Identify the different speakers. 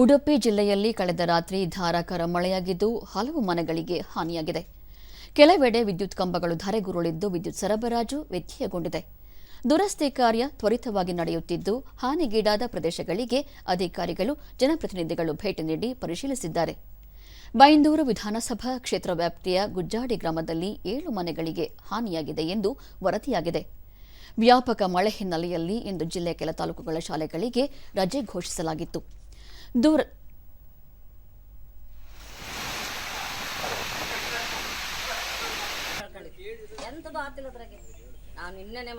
Speaker 1: ಉಡುಪಿ ಜಿಲ್ಲೆಯಲ್ಲಿ ಕಳೆದ ರಾತ್ರಿ ಧಾರಾಕಾರ ಮಳೆಯಾಗಿದ್ದು ಹಲವು ಮನೆಗಳಿಗೆ ಹಾನಿಯಾಗಿದೆ. ಕೆಲವೆಡೆ ವಿದ್ಯುತ್ ಕಂಬಗಳು ಧರೆಗುರುಳಿದ್ದು ವಿದ್ಯುತ್ ಸರಬರಾಜು ವ್ಯತ್ಯಯಗೊಂಡಿದೆ. ದುರಸ್ತಿ ಕಾರ್ಯ ತ್ವರಿತವಾಗಿ ನಡೆಯುತ್ತಿದ್ದು ಹಾನಿಗೀಡಾದ ಪ್ರದೇಶಗಳಿಗೆ ಅಧಿಕಾರಿಗಳು, ಜನಪ್ರತಿನಿಧಿಗಳು ಭೇಟಿ ನೀಡಿ ಪರಿಶೀಲಿಸಿದ್ದಾರೆ. ಬೈಂದೂರು ವಿಧಾನಸಭಾ ಕ್ಷೇತ್ರ ವ್ಯಾಪ್ತಿಯ ಗುಜ್ಜಾಡಿ ಗ್ರಾಮದಲ್ಲಿ ಏಳು ಮನೆಗಳಿಗೆ ಹಾನಿಯಾಗಿದೆ ಎಂದು ವರದಿಯಾಗಿದೆ. ವ್ಯಾಪಕ ಮಳೆ ಹಿನ್ನೆಲೆಯಲ್ಲಿ ಇಂದು ಜಿಲ್ಲೆಯ ಕೆಲ ತಾಲೂಕುಗಳ ಶಾಲೆಗಳಿಗೆ ರಜೆ ಘೋಷಿಸಲಾಗಿತ್ತು. ದೂರ.
Speaker 2: ಎಂತದು ಆತಿಲ್ಲ ಅದ್ರಾಗೆ? ನಾನು ನಿನ್ನೆನೆ